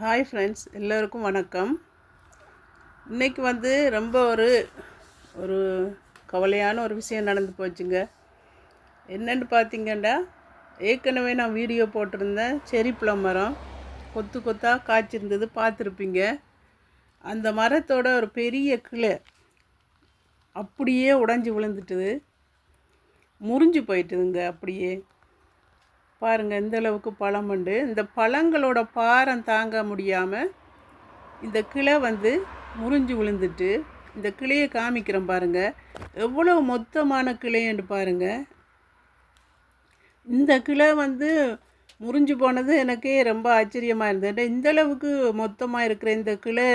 Hi friends எல்லோருக்கும் வணக்கம். இன்னைக்கு வந்து ரொம்ப ஒரு ஒரு கவலையான ஒரு விஷயம் நடந்து போச்சுங்க. என்னன்னு பார்த்தீங்கன்னா ஏற்கனவே நான் வீடியோ போட்டிருந்தேன் செரி பழம் மரம். கொத்து கொத்தாக காய்ச்சிருந்தது பார்த்துருப்பீங்க. அந்த மரத்தோட ஒரு பெரிய கிளை அப்படியே உடஞ்சி விழுந்துட்டுது. முறிஞ்சு போயிட்டுதுங்க அப்படியே. பாருங்கள் இந்த அளவுக்கு பழம் உண்டு. இந்த பழங்களோட பாரம் தாங்க முடியாமல் இந்த கிளை வந்து முறிஞ்சு விழுந்துட்டு இந்த கிளையை காமிக்கிறேன் பாருங்கள் எவ்வளோ மொத்தமான கிளைன்னு பாருங்கள் இந்த கிளை வந்து முறிஞ்சு போனது எனக்கே ரொம்ப ஆச்சரியமாக இருந்தது. இந்த அளவுக்கு மொத்தமாக இருக்கிற இந்த கிளை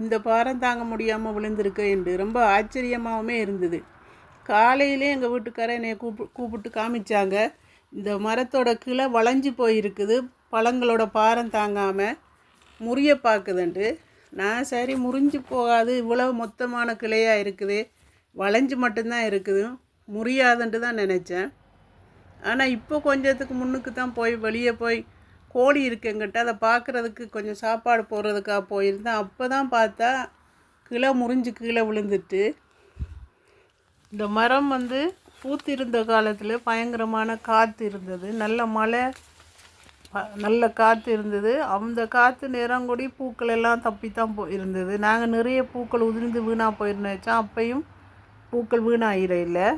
இந்த பாரம் தாங்க முடியாமல் விழுந்திருக்கு என்று ரொம்ப ஆச்சரியமாகவுமே இருந்தது. காலையிலே எங்கள் வீட்டுக்காரர் என்னை கூப்பு கூப்பிட்டு காமிச்சாங்க. இந்த மரத்தோட கிளை வளைஞ்சு போயிருக்குது. பழங்களோட பாரம் தாங்காமல் முறிய பார்க்குதுன்ட்டு நான் சரி முறிஞ்சு போகாது. இவ்வளோ மொத்தமான கிளையாக இருக்குது. வளைஞ்சு மட்டும்தான் இருக்குது. முறியாதுன்ட்டு தான் நினச்சேன். ஆனால் இப்போ கொஞ்சத்துக்கு முன்னுக்கு தான் போய் வெளியே போய் கோழி இருக்குங்கிட்ட அதை பார்க்குறதுக்கு கொஞ்சம் சாப்பாடு போடுறதுக்காக போயிருந்தேன். அப்போ தான் பார்த்தா கிளை முறிஞ்சு கீழே விழுந்துட்டு. இந்த மரம் வந்து பூத்திருந்த காலத்தில் பயங்கரமான காற்று இருந்தது. நல்ல மழை ப- நல்ல காற்று இருந்தது. அந்த காற்று நேரம் கூடி பூக்கள் எல்லாம் தப்பி தான் போ இருந்தது. நாங்கள் நிறைய பூக்கள் உதிர்ந்து வீணாக போயிருந்தோச்சா? அப்பையும் பூக்கள் வீணாகிற இல்லை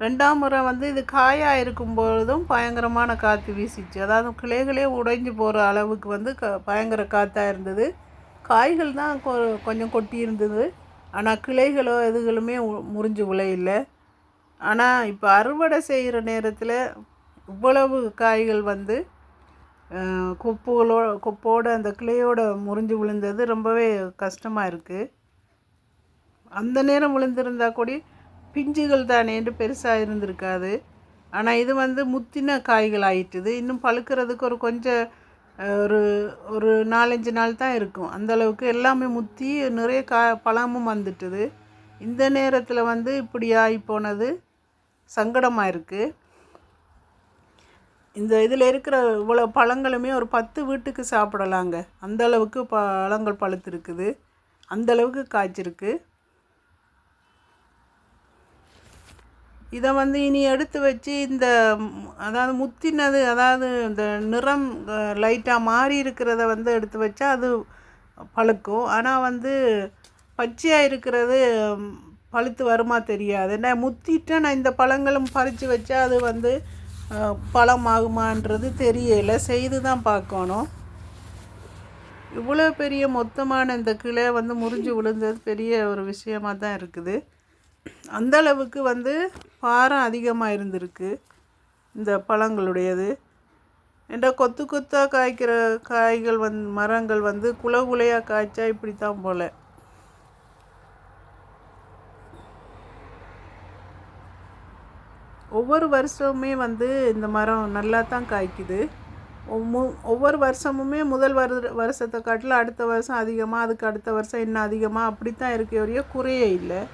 ரெண்டாம் முறை வந்து இது காயாக இருக்கும்பொழுதும் பயங்கரமான காற்று வீசிச்சு. அதாவது கிளைகளே உடைஞ்சு போகிற அளவுக்கு வந்து க பயங்கர காற்றாக இருந்தது. காய்கள் தான் கொ கொஞ்சம் கொட்டி இருந்தது ஆனால் கிளைகளோ எதுகளுமே முறிஞ்சு விளையில்லை ஆனால் இப்போ அறுவடை செய்கிற நேரத்தில் இவ்வளவு காய்கள் வந்து கொப்புகளோ கொப்போடு அந்த கிளையோட முறிஞ்சு விழுந்தது ரொம்பவே கஷ்டமாக இருக்குது அந்த நேரம் விழுந்திருந்தா கூட பிஞ்சுகள் தானேன்று பெருசாக இருந்திருக்காது. ஆனால் இது வந்து முத்தின காய்கள் ஆயிட்டுது. இன்னும் பழுக்கிறதுக்கு ஒரு கொஞ்சம் ஒரு ஒரு நாலஞ்சு நாள் தான் இருக்கும். அந்தளவுக்கு எல்லாமே முத்தி நிறைய கா பழமும் வந்துட்டுது. இந்த நேரத்தில் வந்து இப்படி ஆகி போனது சங்கடமாக இருக்குது இந்த இதில் இருக்கிற இவ்வளோ பழங்களுமே ஒரு பத்து வீட்டுக்கு சாப்பிடலாங்க. அந்த அளவுக்கு பழங்கள் பழுத்திருக்குது. அந்தளவுக்கு காய்ச்சிருக்கு. இதை வந்து இனி எடுத்து வச்சு இந்த அதாவது முத்தினது அதாவது இந்த நிறம் லைட்டாக மாறி இருக்கிறத வந்து எடுத்து வச்சா அது பழுக்கும். ஆனால் வந்து பச்சையாக இருக்கிறது பழுத்து வருமா தெரியாது. என்ன முத்திட்டு நான் இந்த பழங்களும் பறித்து வச்சா அது வந்து பழமாகுமான்றது பழம் ஆகுமான்றது தெரியல. செய்து தான் பார்க்கணும். இவ்வளோ பெரிய மொத்தமான இந்த கிளை வந்து முறிஞ்சு விழுந்தது பெரிய ஒரு விஷயமாக தான் இருக்குது. அந்த அளவுக்கு வந்து பாரம் அதிகமாக இருந்திருக்கு இந்த பழங்களுடையது. ஏன்டா கொத்து கொத்தாக காய்க்கிற காய்கள் வந் மரங்கள் வந்து குலை குலையாக காய்ச்சா இப்படி தான் போல். ஒவ்வொரு வருஷமுமே வந்து இந்த மரம் நல்லா தான் காய்க்குது ஒவ்வொரு வருஷமுமே முதல் வரு வருஷத்தை காட்டில் அடுத்த வருஷம் அதிகமாக அதுக்கு அடுத்த வருஷம் இன்னும் அதிகமாக அப்படி தான் இருக்க குறையே இல்லை.